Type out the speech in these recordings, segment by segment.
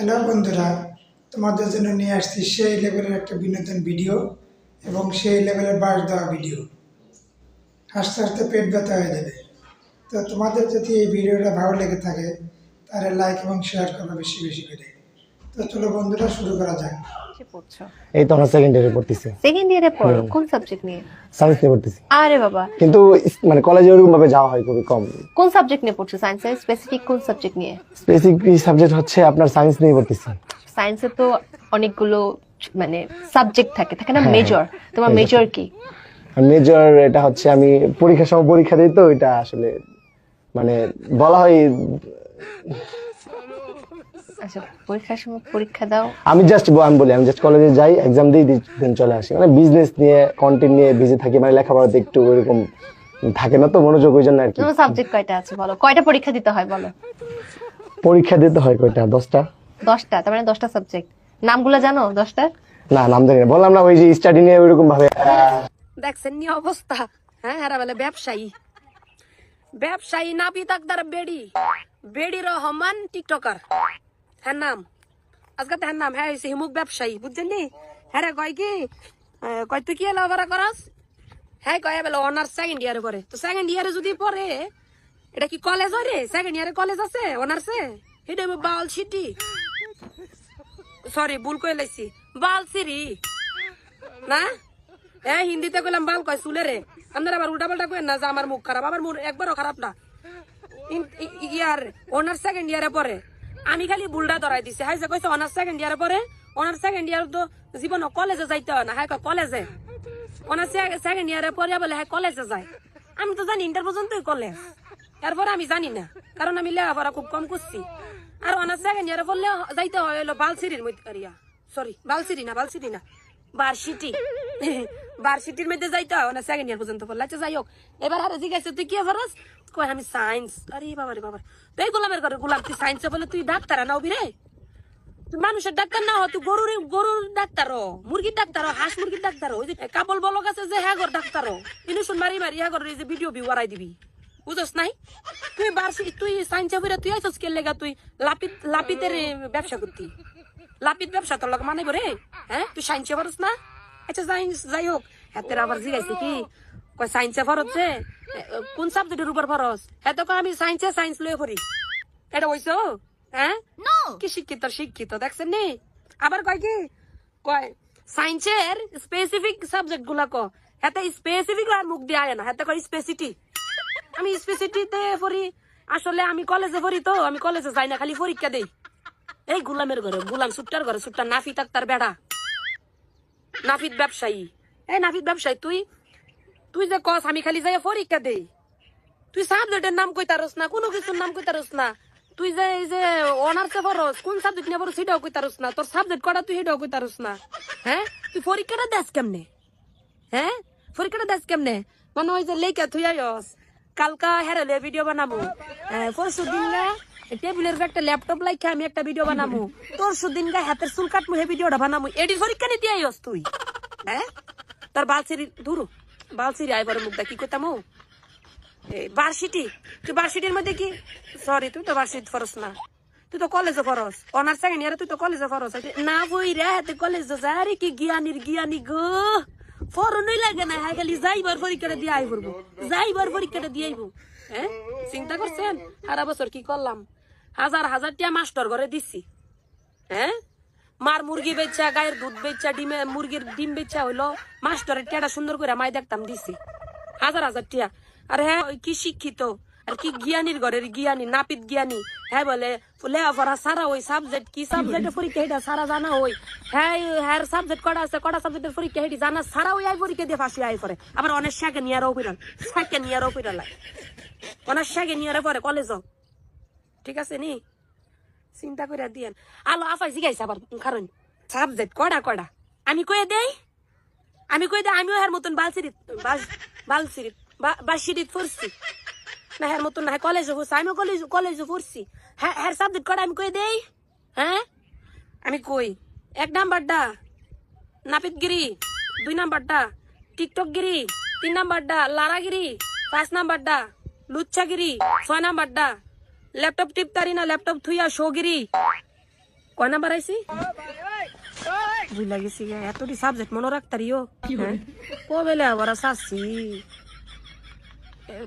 Hello বন্ধুরা, তোমাদের জন্য নিয়ে আসছি সেই লেভেলের একটা বিনোদন ভিডিও এবং সেই লেভেলের বাস দেওয়া ভিডিও। হাসতে হাসতে পেট ব্যথা হয়ে যাবে। তো তোমাদের যদি এই ভিডিওটা ভালো লেগে থাকে, তাহলে লাইক এবং শেয়ার করবে বেশি বেশি করে। তো চলো বন্ধুরা, শুরু করা যাক। কিসে পড়ছো? এই তো আমরা সেকেন্ড ইয়ারে পড়তেছি। সেকেন্ড ইয়ারে পড়ো? কোন সাবজেক্ট নিয়ে? সায়েন্স নিয়ে পড়তেছি। আরে বাবা। কিন্তু মানে কলেজে ওরকম ভাবে যাওয়া হয় খুবই কম। কোন সাবজেক্ট নিয়ে পড়ছো সায়েন্সের স্পেসিফিক কোন সাবজেক্ট নিয়ে? স্পেসিফিক সাবজেক্ট হচ্ছে আপনার সায়েন্স নিয়ে পড়তেছি। সায়েন্সে তো অনেকগুলো মানে সাবজেক্ট থাকে থাকে না? হ্যাঁ, মেজর তোমার মেজর কি? মেজর এটা হচ্ছে আমি পরীক্ষার সময় পরীক্ষা দিই তো এটা আসলে মানে বলা হয় আচ্ছা পরীক্ষার সময় পরীক্ষা দাও। আমি জাস্ট আমি বলি আমি জাস্ট কলেজে যাই এক্সাম দিই দিন চলে আসি। মানে বিজনেস নিয়ে কন্টেন্ট নিয়ে বিজি থাকি মানে লেখাপড়াতে একটু ওইরকম থাকে না তো মনোযোগ ওই জন্য আর কি। সাবজেক্ট কয়টা আছে বলো? কয়টা পরীক্ষা দিতে হয় বলো? পরীক্ষা দিতে হয় কয়টা? দশটা? দশটা তার মানে দশটা সাবজেক্ট নামগুলো জানো দশটা? না নাম জানি না। বললাম না ওই যে স্টাডি নিয়ে ওইরকম ভাবে দেখছেন নি অবস্থা। হ্যাঁ হেরা বলে ব্যবসায়ী। ব্যবসায়ী নাবি তাকদার বেড়ি। বেড়ি রহমান টিকটকার। হ্যাঁ নাম আজকে তো হ্যাঁ নাম হ্যাঁ হইছে হিমুক ব্যবসায়ী, বুঝছেন নি? হ্যাঁ রে, কয় কি? কয়, তুই কি আবার করাস? হ্যাঁ কয় বলে অনার্স সেকেন্ড ইয়ারে পরে তো সেকেন্ড ইয়ারে যদি পড়ে, এটা কি কলেজ হয় রে? সেকেন্ড ইয়ারে কলেজ আছে অনার্সে এটা বাল সিটি সরি ভুল কই লাইছি। বাল সিরি না? হ্যাঁ হিন্দিতে কইলাম বাল কয়, চুলে রে। আপনারা আবার উল্টা পাল্টা কই না যে আমার মুখ খারাপ, আমার মুখ একবারও খারাপ না। ইয়ার অনার্স সেকেন্ড ইয়ারে পরে আমি খালি বুলডা ধরাই দিছে। হাই যে কইছে অনার্স সেকেন্ড ইয়ারে পরে অনার্স সেকেন্ড ইয়ার তো জীবন কলেজে যাইতে হয় না। হাই কলেজে। অনার্স সেকেন্ড ইয়ারে পরে বলে হ্যাঁ কলেজে যায়। আমি তো জানি ইন্টার পর্যন্তই কলেজ। এরপরে আমি জানি না, কারণ আমি লেখাপড়া খুব কম করছি। আর অনার্স সেকেন্ড ইয়ারে পড়লে যাইতে হয় হলো বালসিরির মধ্যে সরি বালসিরি না বালসিরি না। বার্ষিটি বার্ষিটির মধ্যে যাইতে হয় না সেকেন্ড ইয়ার পর্যন্ত পড়লে। আচ্ছা যাই হোক এবার আরে জিজ্ঞাসা, তুই কি ফরস কয়, আমি সায়েন্স আরে বাবা রে বাবা। তো এই গোলামের ঘরে, গোলাম, তুই সায়েন্সে বলে তুই ডাক্তার নাও বিরে তুই মানুষের ডাক্তার না তুই গরুর গরুর ডাক্তার মুরগির ডাক্তার হাঁস মুরগির ডাক্তার। ওই যে কাবল বলক আছে যে হ্যাঁ গর ডাক্তার হ। ইনু শুন মারি মারি হ্যাঁ গর এই যে ভিডিও ভিউ বাড়াই দিবি। বুঝছ নাই? তুই বার্ষিক তুই সায়েন্সে বইরা তুই আইছস কে লেগা? তুই লাপিত, লাপিতের ব্যবসা করতি। লাপিত ব্যবসা তোর লগে মানাইব রে? হ্যাঁ? তুই সায়েন্সে পারস না? আচ্ছা সায়েন্স যাই হোক হাতের আবার জিগাইছে কি? কয় সায়েন্সে ফরজ যে? কোন সাবজেক্টের উপর ফরজ? হ্যাঁ তো আমি সায়েন্সে সায়েন্স লয়ে পড়ি। এটা হইছো হ্যাঁ? কি শিক্ষিত শিক্ষিত দেখছেন নি? আবার কয় কি? কয় সায়েন্সের স্পেসিফিক সাবজেক্টগুলা ক। হাতে স্পেসিফিক আর মুখ দিয়ে আয় না। হাতে কয় স্পেসিটি আমি স্পেসিটিতে পড়ি। আসলে আমি কলেজে পড়ি তো। আমি কলেজে যাই না খালি পরীক্ষা দেই। এই গুলামের ঘরে গুলাম সুট্টার ঘরে সুট্টা নাফি তাক্তার বেড়া। নাফিদ ব্যবসায়ী। এই নাফিদ ব্যবসায়ী, তুই? তুই যে কস, আমি খালি যাই পরীক্ষা দেই। তুই সাবজেক্টের নাম কইতারস না, কোনো কিছুর নাম কইতারস না। তুই যে এই যে অনার্সে পড়স, কোন সাবজেক্ট নিয়ে পড়স সেটাও কইতারস না। তোর সাবজেক্ট কটা, তুই সেটাও কইতারস না। হ্যাঁ? তুই পরীক্ষাটা দেস কেমনে? হ্যাঁ? পরীক্ষাটা দেস কেমনে? মনে হয় যে লেখা তুই আয়স কালকা হেরালে ভিডিও বানাবো। পরশু দিন টেবিলের একটা ল্যাপটপ লাইখা আমি একটা ভিডিও বানাবো পরশু দিন গা হাতের চুল কাটমু, হে ভিডিওটা বানাবো এডির পরীক্ষা নিতে আইস তুই। হ্যাঁ? তোর বালসিরি, ধরু, বালসিরি আইবার মুখটা কি কইতাম বার্ষিটি তুই বার্ষিটির মধ্যে কি? সরি তুই তো বার্ষিটি ফরস না। তুই তো কলেজে ফরস অনার্স সেকেন্ড ইয়ারে তুই তো কলেজে ফরস না বই রে তুই কলেজে যা রে কি জ্ঞানীর জ্ঞানী গো? ফরনই লাগে না হ্যাঁ খালি যাইবার পরীক্ষাটা দিয়ে আই পড়ব। যাইবার পরীক্ষাটা দিয়ে আইবো। হ্যাঁ? চিন্তা করছেন? সারা বছর কি করলাম? হাজার হাজার টিয়া মাস্টার ঘরে দিচ্ছি হ্যাঁ? মার মুরগি বেচা, গায়ের দুধ বেচা, ডিমে, মুরগির ডিম বেচা হইল। মাস্টারের টিয়াটা সুন্দর করে মাই দেখতাম দিছি। হাজার হাজার টিয়া। আর হ্যাঁ ওই কি শিক্ষিত, আর কি জ্ঞানীর ঘরের জ্ঞানী, নাপিত জ্ঞানী। হ্যাঁ বলে, লেখাপড়া সারা ওই সাবজেক্ট কি সাবজেক্টের পরীক্ষা এটা সারা জানা ওই। হ্যাঁ হ্যাঁ সাবজেক্ট কটা আছে, কটা সাবজেক্টের পরীক্ষা হেঁটে জানা সারা ওই আই পরীক্ষা দিয়ে ফাঁসি আই করে আবার অনেক সেকেন্ড ইয়ারও ফিরাল সেকেন্ড ইয়ারও ফিরাল অনেক সেকেন্ড ইয়ারে পরে কলেজও ঠিক আছে নি? চিন্তা করে দিয়েন। আলো আফাই জিগাইছে আবার কারণ। সাবজেক্ট কড়া কড়া। আমি কয়ে দেই? আমি কয়ে দেই, আমিও হের মতন বালসিরিত বালসিরিত বাসিরিত পড়ছি না হের মতন না, কলেজে পড়ছি আমিও কলেজ কলেজে পড়ছি হ্যাঁ হ্যার সাবজেক্ট কড়া, আমি কয়ে দেই? হ্যাঁ? আমি কই? এক নাম্বারটা নাপিতগিরি, দুই নাম্বারটা টিকটকগিরি, তিন নাম্বারটা লারাগিরি, পাঁচ নাম্বারটা লুচ্ছাগিরি, ছয় নাম্বারটা ল্যাপটপ টিপতারি না ল্যাপটপ থুইয়া শোগিরি কয় নাম্বার আইছি বুঝলা গেছি এতটি সাবজেক্ট মনে রাখতারিও কবেলে আবার শাসি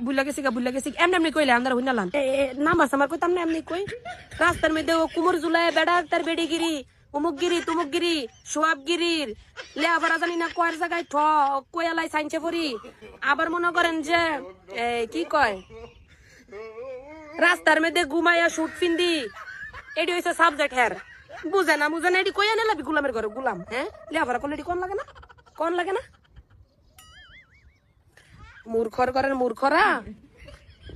বুঝলা গেছি গা বুঝলা গেছি এমনি এমনি কইলে আমরা হুইনালাম নাম্বার সামার কইতাম না এমনি কই? রাস্তার মধ্যে ও কুমোর জুলায় বেড়া তার বেডিগিরি উমুকগিরি তুমুকগিরি সোয়াবগিরির। লেয়াভারা জানি না কয়ের জায়গায় ঠ কয়ালাই সাইনছে পড়ি আবার মনে করেন যে কি কয়? রাস্তার মধ্যে ঘুমাইয়া শুট ফিন্দি এটি হইছে সাবজেক্ট হ্যার। বুঝে না বুঝে না, এটি কইয়া নেলাবি গুলামের ঘরে গুলাম হ্যাঁ? লেয়াভারা করলে এটি কোন লাগে না? কোন লাগে না? মূর্খর করেন মূর্খরা?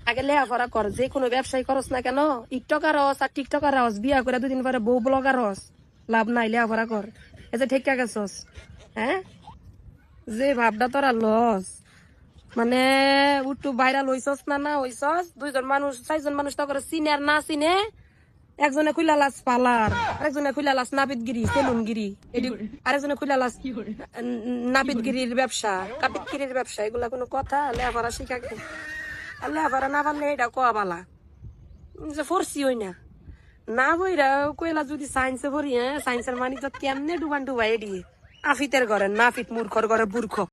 আগে লেখাপড়া কর, যে কোনো ব্যবসায়ী করস না কেন? টিকটকার হস আর টিকটকার হস, বিয়া করে দুদিন পরে বউ ব্লগার হস। লাভ নাই লেখাপড়া কর। এই যে ঠিক গেছস হ্যাঁ? যে ভাবটা তোরা লস। মানে উঠু ভাইরাল হইছস না না হইছস? দুইজন মানুষ চারজন মানুষ তো করে চিনে আর না চিনে একজনে খুইলা লাস পালার আরেকজনে খুইলা লাস নাপিতগিরি সেলুনগিরি আরেকজনে লাস নাপিতগিরির ব্যবসা কাপিতগিরির ব্যবসা এগুলা কোনো কথা? লেখাপড়া শিখা লেখাপড়া না পারলে এটা কোয়া বালা? যে ফরসি হই না। না বইরা কইলা যদি সায়েন্সে পড়ি হ্যাঁ? সায়েন্সের মানি তো কেমনে ডুবান ডুবাই এডি? আফিতের ঘরে নাফিত মূর্খর ঘরে মূর্খ।